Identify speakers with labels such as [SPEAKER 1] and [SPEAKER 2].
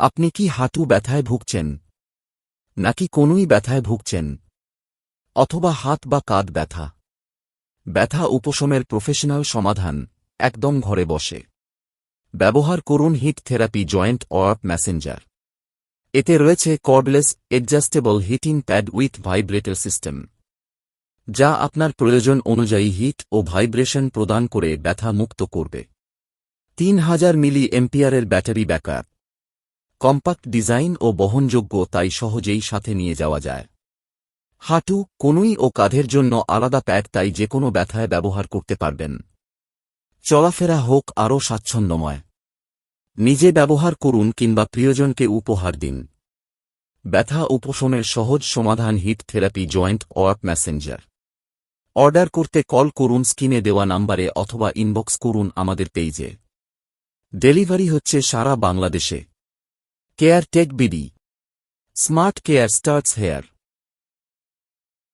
[SPEAKER 1] আপনি কি হাঁটু ব্যথায় ভুগছেন? নাকি কোনই ব্যথায় ভুগছেন? অথবা হাত বা কাঁধ ব্যথা? ব্যথা উপশমের প্রফেশনাল সমাধান, একদম ঘরে বসে। ব্যবহার করুন heat therapy joint wrap massager এতে রয়েছে cordless adjustable heating pad with vibrator system যা আপনার প্রয়োজন অনুযায়ী হিট ও ভাইব্রেশন প্রদান করে ব্যথা মুক্ত করবে। তিন হাজার মিলি এম্পিয়ারের ব্যাটারি ব্যাকআপ। কম্পাক্ট ডিজাইন ও বহনযোগ্য তাই সহজেই সাথে নিয়ে যাওয়া যায়। হাঁটু কনুই ও কাঁধের জন্য আলাদা প্যাড তাই যে কোনো ব্যথায় ব্যবহার করতে পারবেন। চলাফেরা হোক আরও স্বাচ্ছন্দ্যময়। নিজে ব্যবহার করুন কিংবা প্রিয়জনকে উপহার দিন। ব্যথা উপশমের সহজ সমাধান heat therapy joint work massager order করতে কল করুন স্ক্রিনে দেওয়া নাম্বারে অথবা ইনবক্স করুন আমাদের পেজে ডেলিভারি হচ্ছে সারা বাংলাদেশে। Care Tech BD. Smart care starts here.